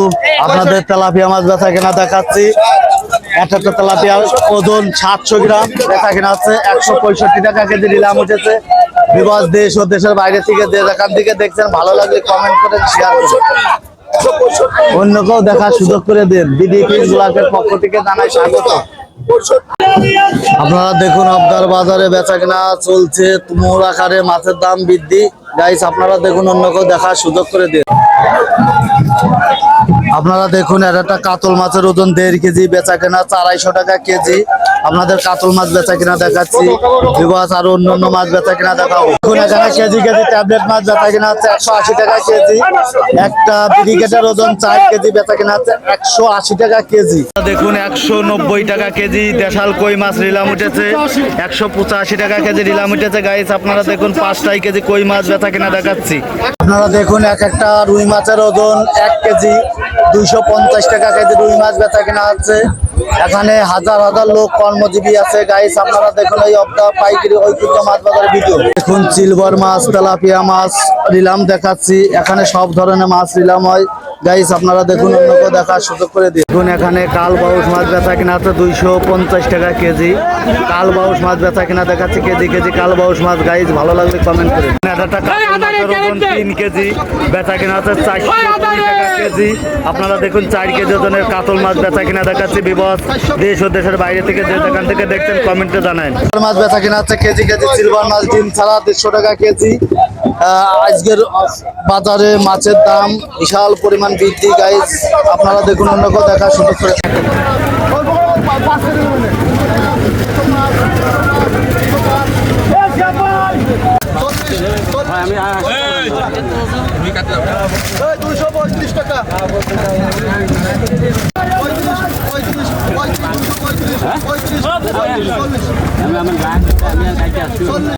কিন্তু আপনাদের তেলাপিয়া মাছ বেচা কেনা দেখাচ্ছি। একটা তেলাপিয়ার ওজন সাতশো গ্রাম, বেচা কেনা হচ্ছে একশো পঁয়ষট্টি টাকা কেজি নিলাম উঠেছে। বিবাস দেশ ও দেশের বাইরে থেকে যে যেখান থেকে দেখছেন, ভালো লাগলে কমেন্ট করেন শেয়ার করুন। অন্য কেউ দেখার সুযোগ করে দিন। বিডিপি ব্লকের পক্ষ থেকে জানাই স্বাগত। আপনারা দেখুন আবদার বাজারে বেচা কেনা চলছে। তুমুল আকারে মাছের দাম বৃদ্ধি। গাইস আপনারা দেখুন, অন্য কেউ দেখার সুযোগ করে দিন। আপনারা দেখুন এর একটা কাতল মাছের ওজন দেড় কেজি, বেচা কেনা আড়াইশো টাকা কেজি। আপনাদের কাতল মাছ বেচা কিনা দেখাচ্ছি। বিবাস আর অন্য অন্য মাছ বেচা কিনা দেখাবো। এখন এখানে কেজি কেজি ট্যাবলেট মাছ বেচা কেনা হচ্ছে একশো আশি টাকা কেজি। একটা ব্রিগেডের ওজন চার কেজি বেচা কেনা হচ্ছে একশো আশি টাকা কেজি। দেখুন, একশো নব্বই টাকা কেজি দেশাল কই মাছ রিলাম উঠেছে। একশো পঁচাশি টাকা কেজি রিলাম উঠেছে গাইস আপনারা দেখুন, পাঁচটাই কেজি কই মাছ বেচা কিনা দেখাচ্ছি। আপনারা দেখুন, এক একটা রুই মাছের ওজন এক কেজি। দুইশো পঞ্চাশ টাকা কেজি রুই মাছ বেচা কেনা হচ্ছে। এখানে হাজার হাজার লোক কর্মজীবী আছে। গাইস আপনারা দেখুন এই অবদা পাইকারি ঐতিহ্য মাছ বাজার ভিডিও। দেখুন সিলভার মাছ, তেলাপিয়া মাছ, নিলাম দেখাচ্ছি। এখানে সব ধরনের মাছ নিলাম হয়। গাইস আপনারা দেখুন অন্য কেউ দেখার সুযোগ করে দিন দেখুন এখানে কাল বাউস মাছ বেচা কিনা আছে দুইশো পঞ্চাশ টাকা কেজি। কাল বাউস মাছ বেচা কিনা দেখাচ্ছে কেজি কেজি কাল বাউস মাছ। গাইস ভালো লাগলে কমেন্ট করে তিন কেজি। বেচা কিনা আছে চারশো টাকা কেজি। আপনারা দেখুন চার কেজি ওজনের কাতল মাছ বেচা কিনা দেখাচ্ছে। বিবস দেশ ও দেশের বাইরে থেকে যে যেখান থেকে দেখছেন কমেন্টে জানায় মাছ বেচা কিনা হচ্ছে কেজি কেজি সিলভার মাছ ডিম ছাড়া দেড়শো টাকা কেজি। আজকের বাজারে মাছের দাম বিশাল পরিমাণ বৃদ্ধি গাইস আপনারা দেখুন, অন্য কেউ দেখার সুযোগ করে দুশো পঁয়ত্রিশ টাকা পঁয়ত্রিশ পঁয়ত্রিশ পঁয়ত্রিশ